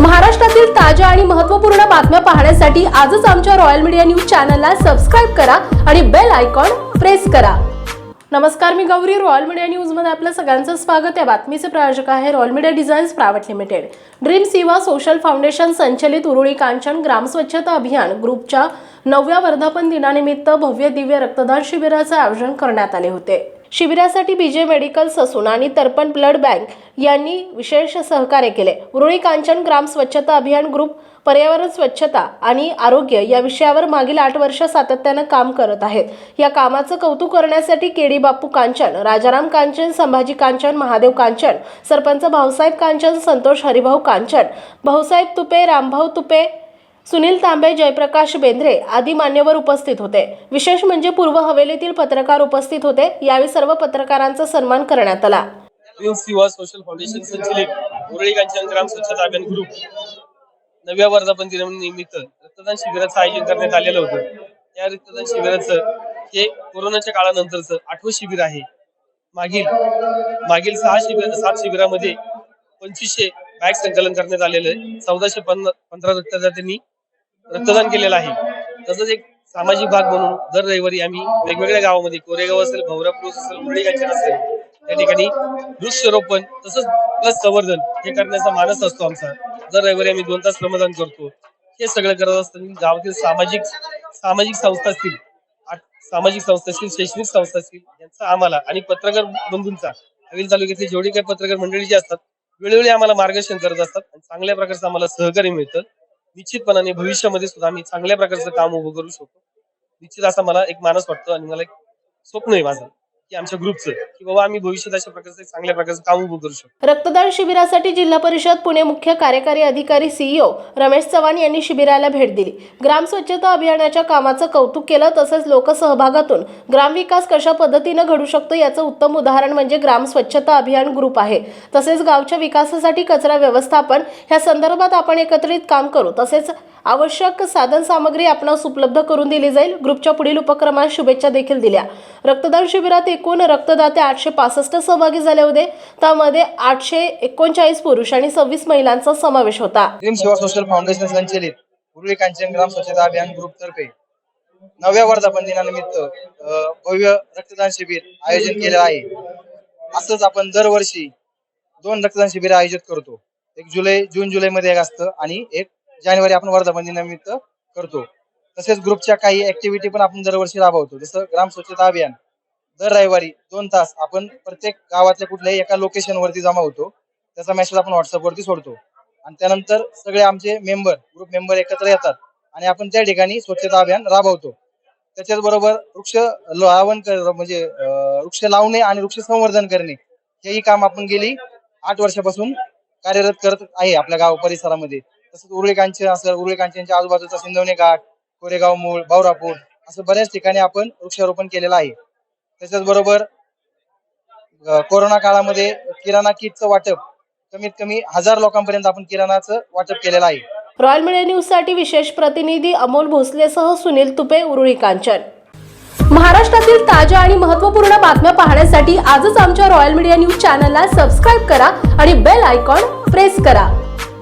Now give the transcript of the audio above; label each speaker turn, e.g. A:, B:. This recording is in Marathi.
A: महाराष्ट्रातील ताज्या आणि महत्त्वपूर्ण बातम्या पाहण्यासाठी आजच आमच्या रॉयल मीडिया न्यूज चॅनलला सबस्क्राईब करा आणि बेल आयकॉन प्रेस करा. नमस्कार मी गौरी. रॉयल मीडिया न्यूजमध्ये आपलं सगळ्यांचं स्वागत. आहे बातमीचे प्रायोजक आहे Royal Media Designs Private Limited Dream Seva Social Foundation संचलित उरुळी कांचन ग्राम स्वच्छता अभियान ग्रुपच्या नवव्या वर्धापन दिनानिमित्त भव्य दिव्य रक्तदान शिबिराचे आयोजन करण्यात आले होते. शिबिरासाठी बीजे मेडिकल ससून आणि तर्पण ब्लड बँक यांनी विशेष सहकार्य केले. उरुळी कांचन ग्राम स्वच्छता अभियान ग्रुप पर्यावरण स्वच्छता आणि आरोग्य या विषयावर मागील आठ वर्ष सातत्यानं काम करत आहेत. या कामाचं कौतुक करण्यासाठी केडी बापू कांचन राजाराम कांचन संभाजी कांचन महादेव कांचन सरपंच भाऊसाहेब कांचन संतोष हरिभाऊ कांचन भाऊसाहेब तुपे रामभाऊ तुपे सुनील तांबे जयप्रकाश बेंद्रे आदी मान्यवर उपस्थित होते. विशेष म्हणजे पूर्व हवेलीतील पत्रकार उपस्थित होते. यावेळी सर्व पत्रकारांचा सन्मान करण्यात आला.
B: सोशल फाउंडेशन संचलित मुरळी ग्राम स्वच्छता अभियान ग्रुप नव्या वर्धापन दिनानिमित्त रक्तदान शिबिराचं आयोजन करण्यात आलेलं होतं. या रक्तदान शिबिराचं हे कोरोनाच्या काळानंतरचं आठवं शिबिर आहे. मागील मागील सहा शिबिर सात शिबिरामध्ये पंचवीसशे बॅग संकलन करण्यात आलेलं आहे. चौदाशे पंधरा रक्तदात्यांनी रक्तदान केलेलं आहे. तसंच एक सामाजिक भाग म्हणून दर रविवारी आम्ही वेगवेगळ्या गावामध्ये कोरेगाव असेल भवरापूर असेल मुरळी असेल त्या ठिकाणी वृक्षरोपण तसंच प्लस संवर्धन हे करण्याचा मानस असतो आमचा. दर रविवारी आम्ही दोन तास श्रमदान करतो. हे सगळं करत असताना गावातील सामाजिक सामाजिक संस्था असतील सामाजिक संस्था असतील शैक्षणिक संस्था असतील यांचा आम्हाला आणि पत्रकार बंधूंचा हवेल तालुक्यातले जेवढी काही पत्रकार मंडळी जी असतात वेळोवेळी आम्हाला मार्गदर्शन करत असतात आणि चांगल्या प्रकारचं आम्हाला सहकार्य मिळतं. निश्चितपणाने भविष्यामध्ये सुद्धा आम्ही चांगल्या प्रकारचं काम उभं करू शकतो. निश्चित असा मला एक मानस वाटतो आणि मला एक स्वप्न आहे माझं. की आमच्या ग्रुपचं की बाबा आम्ही भविष्यात अशा प्रकारचं चांगल्या प्रकारचं काम उभं करू शकतो.
A: रक्तदान शिबिरासाठी जिल्हा परिषद पुणे मुख्य कार्यकारी अधिकारी सीईओ रमेश चव्हाण यांनी शिबिराला भेट दिली. ग्राम स्वच्छता अभियानाच्या कामाचं कौतुक केलं तसंच लोकसहभागातून ग्रामविकास कशा पद्धतीनं घडू शकतो याचं उत्तम उदाहरण म्हणजे ग्राम स्वच्छता अभियान ग्रुप आहे. तसेच गावच्या विकासासाठी कचरा व्यवस्थापन ह्या संदर्भात आपण एकत्रित काम करू. तसेच आवश्यक साधन सामग्री आपणास उपलब्ध करून दिली जाईल. ग्रुपच्या पुढील उपक्रमात शुभेच्छा देखील दिल्या. रक्तदान शिबिरात एकूण रक्तदाते आठशे पासष्ट सहभागी झाले होते. त्यामध्ये आठशे एकोणचाळीस पुरुष आणि सव्वीस महिलांचा समावेश होता.
C: सेवा सोशल फाउंडेशन संचलित पूर्वी कांचन ग्राम स्वच्छता अभियान ग्रुप तर्फे नवव्या वर्धापन दिनानिमित्त भव्य रक्तदान शिबिर आयोजन केले आहे. असंच आपण दरवर्षी दोन रक्तदान शिबिर आयोजित करतो. एक जुलै जून जुलै मध्ये एक असतं आणि एक जानेवारी आपण वर्धापन दिनानिमित्त करतो. तसेच ग्रुपच्या काही ऍक्टिव्हिटी पण आपण दरवर्षी राबवतो. जसं ग्राम स्वच्छता अभियान दर रविवारी दोन तास आपण प्रत्येक गावातल्या कुठल्याही एका लोकेशन वरती जमा होतो. त्याचा मेसेज आपण व्हॉट्सअपवरती सोडतो. आणि त्यानंतर सगळे आमचे मेंबर ग्रुप मेंबर एकत्र येतात आणि आपण त्या ठिकाणी स्वच्छता अभियान राबवतो. त्याच्याच बरोबर वृक्ष लावण कर- म्हणजे वृक्ष लावणे आणि वृक्ष संवर्धन करणे हेही काम आपण गेली आठ वर्षापासून कार्यरत करत आहे आपल्या गाव परिसरामध्ये. तसंच उरुळी कांचन असेल आजूबाजूचा सिंधवणे घाट कोरेगाव मूळ बावरापूर असं बऱ्याच ठिकाणी आपण वृक्षारोपण केलेलं आहे. त्याच्याच बरोबर कोरोना काळामध्ये किराणा किटचं वाटप कमीत कमी हजार लोकांपर्यंत आपण किराणाचं वाटप केलेलं आहे.
A: रॉयल मीडिया न्यूजसाठी विशेष प्रतिनिधी अमोल भोसलेसह सुनील तुपे उरुळी कांचन. महाराष्ट्रातील ताज्या आणि महत्त्वपूर्ण बातम्या पाहण्यासाठी आजच आमच्या रॉयल मीडिया न्यूज चॅनलला सबस्क्राईब करा आणि बेल आयकॉन प्रेस करा.